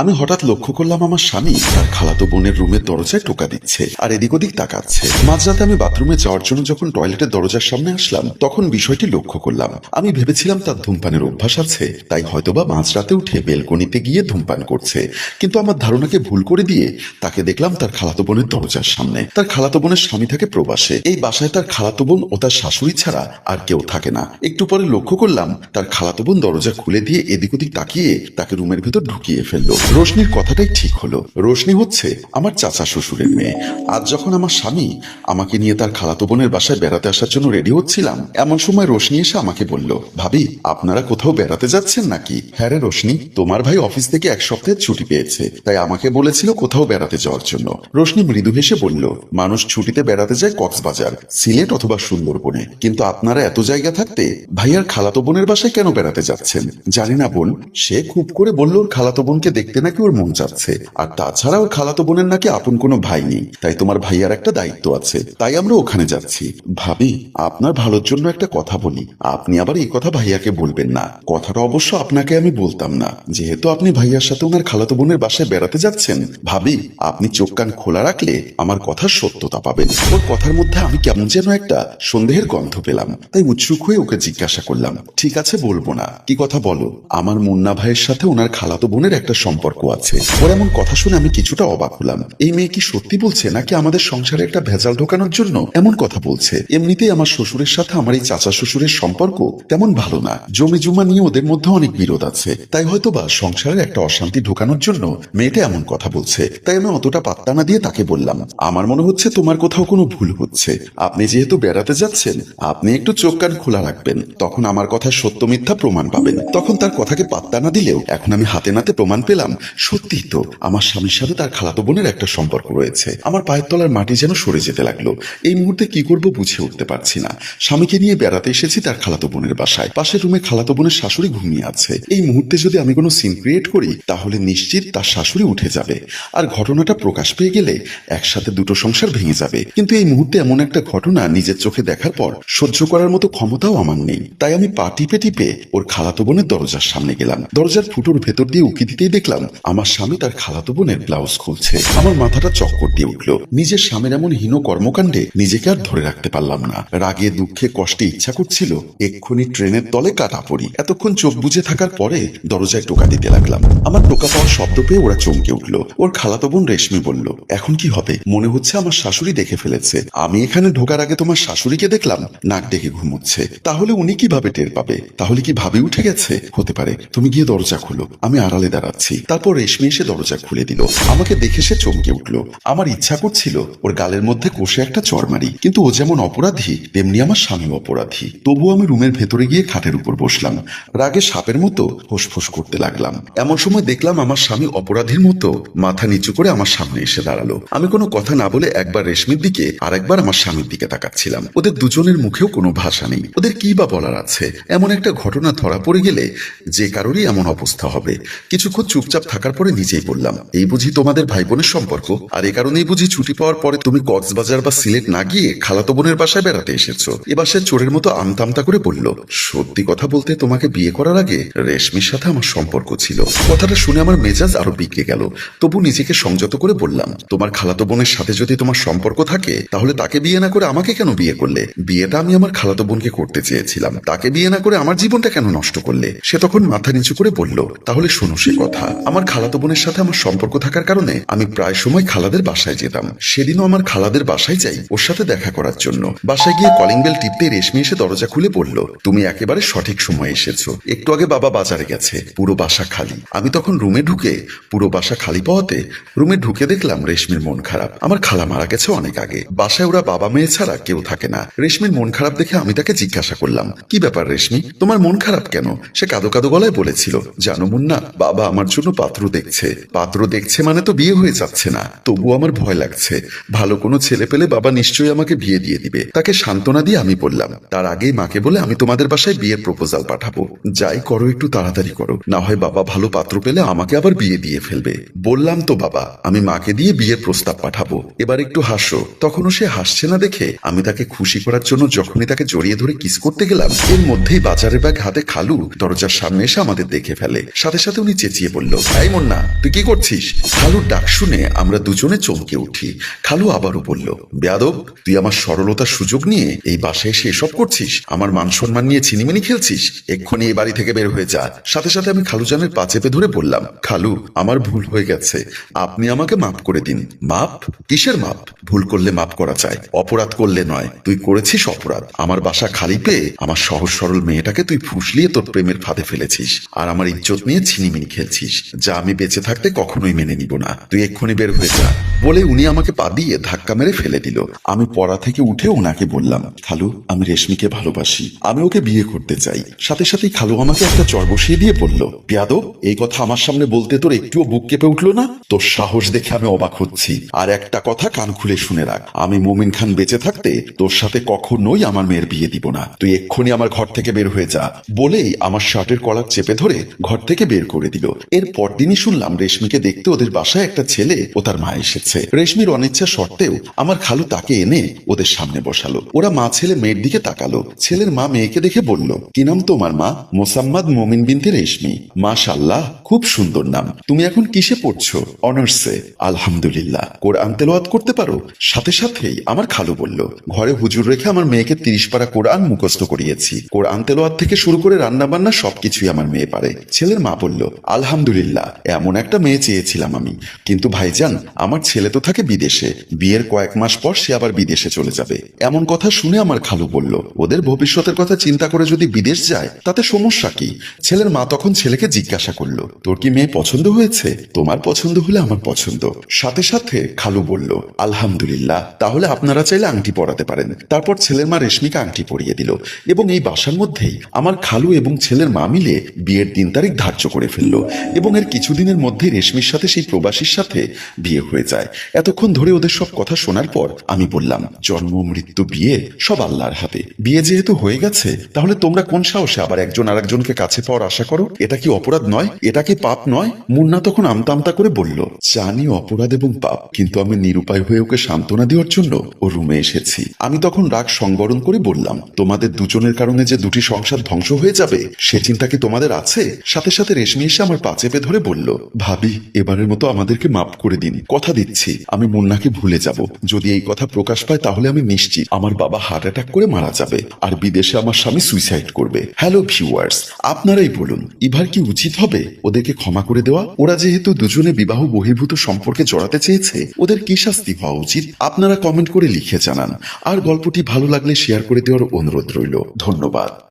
আমি হঠাৎ লক্ষ্য করলাম আমার স্বামী তার খালাতো বোনের রুমের দরজায় টোকা দিচ্ছে আর এদিক ওদিক তাকাচ্ছে। মাঝরাতে আমি বাথরুমে যাওয়ার জন্য যখন টয়লেটের দরজার সামনে আসলাম, তখন বিষয়টি লক্ষ্য করলাম। আমি ভেবেছিলাম তার ধূমপানের অভ্যাস আছে, তাই হয়তোবা মাঝরাতে উঠে বেলকনিতে গিয়ে ধূমপান করছে। কিন্তু আমার ধারণাকে ভুল করে দিয়ে তাকে দেখলাম তার খালাতো বোনের দরজার সামনে। তার খালাতো বোনের স্বামী থাকে প্রবাসে। এই বাসায় তার খালাতো বোন ও তার শাশুড়ি ছাড়া আর কেউ থাকে না। একটু পরে লক্ষ্য করলাম, তার খালাতো বোন দরজা খুলে দিয়ে এদিক ওদিক তাকিয়ে তাকে রুমের ভেতর ঢুকিয়ে ফেলল। রোশনির কথাটাই ঠিক হলো। রোশনি হচ্ছে আমার চাচা শ্বশুরের মেয়ে। আজ যখন আমার স্বামী আমাকে নিয়ে তার খালাতো বোনের বাসায় বেড়াতে আসার জন্য রেডি হচ্ছিলাম, এমন সময় রোশনি এসে আমাকে বলল, ভাবি, আপনারা কোথাও বেড়াতে যাচ্ছেন নাকি? হ্যাঁ রে রোশনি, তোমার ভাই অফিস থেকে এক সপ্তাহের ছুটি পেয়েছে, তাই আমাকে বলেছিল কোথাও বেড়াতে যাওয়ার জন্য। রোশনি মৃদু হেসে বলল, মানুষ ছুটিতে বেড়াতে যায় কক্সবাজার, সিলেট অথবা সুন্দরবনে। কিন্তু আপনারা এত জায়গা থাকতে ভাইয়ার খালাতো বোনের বাসায় কেন বেড়াতে যাচ্ছেন? জানি না বোন, সে খুব করে বলল খালাতো বোনকে দেখতে নাকি ওর মন চাচ্ছে? আর তাছাড়া ওর খালাতো বোনের নাকি আপন কোনো ভাই নেই। তাই তোমার ভাইয়ার একটা দায়িত্ব আছে। তাই আমরা ওখানে যাচ্ছি। ভাবি, আপনার ভালোর জন্য একটা কথা বলি। আপনি আবার এই কথা ভাইয়াকে বলবেন না। কথাটা অবশ্য আপনাকে আমি বলতাম না। যেহেতু আপনি ভাইয়ার সাথে ওনার খালাতো বোনের বাসায় বেড়াতে যাচ্ছেন, ভাবি, আপনি চোখ কান খোলা রাখলে আমার কথার সত্যতা পাবেন। ওর কথার মধ্যে আমি কেমন যেন একটা সন্দেহের গন্ধ পেলাম। তাই উৎসুক হয়ে ওকে জিজ্ঞাসা করলাম, ঠিক আছে, বলব না। কি কথা বলো? আমার মুন্না ভাইয়ের সাথে ওনার খালাতো বোনের একটা সম্পর্ক আছে। ওর এমন কথা শুনে আমি কিছুটা অবাক হলাম। এই মেয়ে কি সত্যি বলছে, নাকি আমাদের সংসারে একটা ভেজাল ঢোকানোর জন্য এমন কথা বলছে? এমনিতেই আমার শ্বশুরের সাথে আমার এই চাচা শ্বশুরের সম্পর্ক তেমন ভালো না। জমি জমা নিয়ে ওদের মধ্যে অনেক বিরোধ আছে। তাই হয়তো বা সংসারের একটা অশান্তি ঢোকানোর জন্য মেয়েটা এমন কথা বলছে। তাই আমি অতটা পাত্তা না দিয়ে তাকে বললাম, আমার মনে হচ্ছে তোমার কোথাও কোনো ভুল হচ্ছে। আপনি যেহেতু বেড়াতে যাচ্ছেন, আপনি একটু চোখ কান খোলা রাখবেন। তখন আমার কথা সত্য মিথ্যা প্রমাণ পাবেন। তখন তার কথাকে পাত্তা না দিলেও এখন আমি হাতে নাতে প্রমাণ পেলাম সত্যি তো, আমার স্বামীর সাথে তার খালাতো বোনের একটা সম্পর্ক রয়েছে। আমার পায়ের তলার মাটি যেন সরে যেতে লাগল। এই মুহূর্তে কি করব বুঝে উঠতে পারছি না। স্বামীকে নিয়ে বেড়াতে এসেছি তার খালাতো বোনের বাসায়। পাশের রুমে খালাতো বোনের শাশুড়ি ঘুমিয়ে আছে। এই মুহূর্তে যদি আমি কোনো সিন ক্রিয়েট করি, তাহলে নিশ্চিত তার শাশুড়ি উঠে যাবে। আর ঘটনাটা প্রকাশ পেয়ে গেলে একসাথে দুটো সংসার ভেঙে যাবে। কিন্তু এই মুহূর্তে এমন একটা ঘটনা নিজের চোখে দেখার পর সহ্য করার মতো ক্ষমতাও আমার নেই। তাই আমি পা টিপে টিপে ওর খালাতো বোনের দরজার সামনে গেলাম। দরজার ফুটোর ভেতর দিয়ে উকি দিতেই দেখলাম আমার স্বামী তার খালাতো বোনের ব্লাউজ খুলছে। আমার মাথাটা চক্কর দিয়ে উঠল। নিজের স্বামীর এমন হীন কর্মকাণ্ডে নিজেকে আর ধরে রাখতে পারলাম না। রাগে, দুঃখে, কষ্টে ইচ্ছা করছিল, এক্ষুনি ট্রেনের তলে কাটা পড়ি। এতক্ষণ চোখ বুজে থাকার পরে দরজায় টোকা দিতে লাগলাম। আমার টোকা পাওয়ার শব্দ পেয়ে ওরা চমকে উঠল। ওর খালাতো বোন রেশমি বলল, এখন কি হবে? মনে হচ্ছে আমার শাশুড়ি দেখে ফেলেছে। আমি এখানে ঢোকার আগে তোমার শাশুড়িকে দেখলাম নাক ডেকে ঘুমোচ্ছে। তাহলে উনি কীভাবে টের পাবে? তাহলে কি ভাবি উঠে গেছে? হতে পারে। তুমি গিয়ে দরজা খুলো। আমি আড়ালে দাঁড়াচ্ছি। তারপর রেশমি এসে দরজা খুলে দিল। আমাকে দেখে সে চমকে উঠল। আমার ইচ্ছা করছিল ওর গালের মধ্যে কষে একটা চর মারি, কিন্তু ও যেমন অপরাধী, তেমনি আমার স্বামী অপরাধী। তবুও আমি রুমের ভেতরে গিয়ে খাটের উপর বসলাম। রাগে সাপের মতো ফোসফোস করতে লাগলাম। এমন সময় দেখলাম আমার স্বামী অপরাধীর মতো মাথা নিচু করে আমার সামনে এসে দাঁড়াল। আমি কোনো কথা না বলে একবার রেশমির দিকে আর একবার আমার স্বামীর দিকে তাকাচ্ছিলাম। ওদের দুজনের মুখেও কোনো ভাষা নেই। ওদের কি বা বলার আছে? এমন একটা ঘটনা ধরা পড়ে গেলে যে কারোরই এমন অবস্থা হবে। কিছুক্ষণ চুপচাপ থাকার পরে নিজেই বললাম, এই বুঝি তোমাদের ভাই বোনের সম্পর্ক? আর এ কারণেই বুঝি ছুটি পাওয়ার পরে তুমি কক্সবাজার বা সিলেট না গিয়ে খালাতো বোনের বাসায় বেড়াতে এসেছ? এ বাসায় চোরের মতো আমতামতা করে বলল, সত্যি কথা বলতে তোমাকে বিয়ে করার আগে রেশমির সাথে আমার সম্পর্ক ছিল। কথাটা শুনে আমার মেজাজ আরও বিগড়ে গেল। তবু নিজেকে সংযত করে বললাম, তোমার খালাতো বোনের সাথে যদি তোমার সম্পর্ক থাকে, তাহলে তাকে বিয়ে না করে আমাকে কেন বিয়ে করলে? বিয়েটা আমি আমার খালাতো বোনকে করতে চেয়েছিলাম। তাকে বিয়ে না করে আমার জীবনটা কেন নষ্ট করলে? সে তখন মাথা নিচু করে বলল, তাহলে শোনো সে কথা। আমার খালাতো বোনের সাথে আমার সম্পর্ক থাকার কারণে আমি প্রায় সময় খালাদের বাসায় যেতাম। সেদিনও আমার খালাদের বাসায় যাই ওর সাথে দেখা করার জন্য। বাসায় গিয়ে কলিং বেল টিপতে রেশমি এসে দরজা খুলে বলল, তুমি একেবারে সঠিক সময় এসেছ। একটু আগে বাবা বাজারে গেছে, পুরো বাসা খালি। আমি তখন রুমে ঢুকে পুরো বাসা খালি পাওয়াতে রুমে ঢুকে দেখলাম রেশমির মন খারাপ। আমার খালা মারা গেছে অনেক আগে। বাসায় ওরা বাবা মেয়ে ছাড়া কেউ থাকে না। রেশমির মন খারাপ দেখে আমি তাকে জিজ্ঞাসা করলাম, কি ব্যাপার রেশমি? তোমার মন খারাপ কেন? সে কাদো কাদো গলায় বলেছিল, জানো মুন্না, বাবা আমার জন্য পাত্র দেখছে। পাত্র দেখছে মানে তো বিয়ে হয়ে যাচ্ছে না। তবু আমার ভয় লাগছে। ভালো কোনো ছেলে পেলে বাবা নিশ্চয়ই আমাকে বিয়ে দিয়ে দিবে। তাকে সান্ত্বনা দিয়ে আমি বললাম, তার আগেই মাকে বলে আমি তোমাদের বাসায় বিয়ের প্রপোজাল পাঠাবো। যাই করো, একটু তাড়াতাড়ি করো। না হয় বাবা ভালো পাত্র পেলে আমাকে আবার বিয়ে দিয়ে ফেলবে। বললাম, তো বাবা, আমি মাকে দিয়ে বিয়ের প্রস্তাব পাঠাবো। এবার একটু হাসো। তখনও সে হাসছে না দেখে আমি তাকে খুশি করার জন্য যখনই তাকে জড়িয়ে ধরে কিস করতে গেলাম, এর মধ্যেই বাজারের ব্যাগ হাতে খালু দরজার সামনে এসে আমাদের দেখে ফেলে। সাথে সাথে উনি চেঁচিয়ে বলল এই মুন্না, তুই কি করছিস? খালুর ডাক শুনে আমরা দুজনে চমকে উঠি। খালু আবারও বলল, বেয়াদব, তুই আমার সরলতার সুযোগ নিয়ে এই বাসায় এসে এসব করছিস? আমার মান সম্মান নিয়ে ছিনিমিনি খেলছিস? এক্ষুনি এই বাড়ি থেকে বের হয়ে যা। সাথে সাথে আমি খালুজানের পা চেপে ধরে বললাম, খালু, আমার ভুল হয়ে গেছে। আপনি আমাকে মাফ করে দিন। মাপ কিসের মাপ ভুল করলে মাপ করা যায়। অপরাধ করলে নয়। তুই করেছিস অপরাধ। আমার বাসা খালি পেয়ে আমার সহজ সরল মেয়েটাকে তুই ফুসলিয়ে তোর প্রেমের ফাঁদে ফেলেছিস। আর আমার ইজ্জত নিয়ে ছিনিমিনি খেলছিস। যা আমি বেঁচে থাকতে কখনোই মেনে নিব না। তুই এক্ষুনি বের হয়ে যা। বলে উনি আমাকে পা দিয়ে ধাক্কা মেরে ফেলে দিল। আমি পড়া থেকে উঠে ওনাকে বললাম, খালু, আমি রেশমিকে ভালোবাসি। আমি ওকে বিয়ে করতে চাই। সাথে সাথেই খালু আমাকে একটা চর বসিয়ে দিয়ে বলল, পিয়াদব, এই কথা আমার সামনে বলতে তোর একটুও বুক কেঁপে উঠল না? তোর সাহস দেখে আমি অবাক হচ্ছি। আর একটা কথা কান খুলে শুনে রাখ। আমি মোমিন খান বেঁচে থাকতে তোর সাথে কখনোই আমার মেয়ের বিয়ে দিব না। তুই এক্ষুনি আমার ঘর থেকে বের হয়ে যা। বলেই আমার শার্টের কলার চেপে ধরে ঘর থেকে বের করে দিল। এর পরদিনই শুনলাম রেশমিকে দেখতে ওদের বাসায় একটা ছেলে ও তার মা এসেছে। রেশমির অনিচ্ছা সত্ত্বেও আমার খালু তাকে এনে ওদের সামনে বসালো। ওরা মা ছেলে মেয়ের দিকে তাকালো। ছেলের মা মেয়েকে দেখে বলল, কি নাম তোমার মা? মোসাম্মদ মোমিন বিনতে রেশমি। মাশাল্লাহ খুব সুন্দর নাম। তুমি এখন কিসে পড়ছো? অনার্সে আলহামদুলিল্লাহ। কোরআন তেলাওয়াত করতে পারো? সাথে সাথেই আমার খালু বলল, ঘরে হুজুর রেখে আমার মেয়েকে তিরিশ পারা কোরআন মুখস্থ করিয়েছি। কোরআন তেলাওয়াত থেকে শুরু করে রান্না বান্না সবকিছুই আমার মেয়ে পারে। ছেলের মা বলল, আলহামদুলিল্লাহ এমন একটা মেয়ে চেয়েছিলাম আমি। কিন্তু ভাইজান, আমার ছেলে তো থাকে বিদেশে। বিয়ের কয়েক মাস পর সে আবার বিদেশে চলে যাবে। এমন কথা শুনে আমার খালু বলল, ওদের ভবিষ্যতের কথা চিন্তা করে যদি বিদেশ যায়, তাতে সমস্যা কি? ছেলের মা তখন ছেলেকে জিজ্ঞাসা করল, তোর কি মেয়ে পছন্দ হয়েছে? তোমার পছন্দ হলে আমার পছন্দ। সাথে সাথে খালু বলল, আলহামদুলিল্লাহ, তাহলে আপনারা চাইলে আংটি পরাতে পারেন। তারপর ছেলের মা রেশমিকে আংটি পরিয়ে দিল এবং এই বাসার মধ্যেই আমার খালু এবং ছেলের মা মিলে বিয়ের দিন তারিখ ধার্য করে ফেলল এবং এর কিছুদিনের মধ্যে রেশমির সাথে সেই প্রবাসীর সাথে বিয়ে হয়ে যায়। এতক্ষণ ধরে ওদের সব কথা শোনার পর আমি বললাম, জন্ম, মৃত্যু, বিয়ে, সব আল্লাহর হাতে। বিয়ে যেহেতু হয়ে গেছে, তাহলে তোমরা কোন সাহসে আবার একজন আরেকজনকে কাছে পাওয়ার আশা করো? এটা কি অপরাধ নয়? এটা কি পাপ নয়? মুন্না তখন আমতা আমতা করে বলল, জানি অপরাধ এবং পাপ, কিন্তু আমি নিরুপায় হয়ে ওকে সান্ত্বনা দেওয়ার জন্য ও রুমে এসেছি। আমি তখন রাগ সংবরণ করে বললাম, তোমাদের দুজনের কারণে যে দুটি সংসার ধ্বংস হয়ে যাবে, সে চিন্তা কি তোমাদের আছে? সাথে সাথে রেশমি এসে আমার পা চেপে ধরে বলল, ভাবি, এবারের মতো আমাদেরকে মাফ করে দিন। কথা দিচ্ছি, আমি মুন্নাকে ভুলে যাব। যদি এই কথা প্রকাশ পায় তাহলে আমি নিশ্চিত আমার বাবা হার্ট অ্যাটাক করে মারা যাবে আর বিদেশে আমার স্বামী সুইসাইড করবে। হ্যালো ভিউয়ার্স, আপনারাই বলুন ইভার কি উচিত হবে? ওদেরকে ক্ষমা করে দেওয়া? ওরা যেহেতু দুজনে বিবাহ বহির্ভূত সম্পর্কে জড়াতে চেয়েছে, ওদের কি শাস্তি হওয়া উচিত? আপনারা কমেন্ট করে লিখে জানান। আর গল্পটি ভালো লাগলে শেয়ার করে দেওয়ার অনুরোধ রইল। ধন্যবাদ।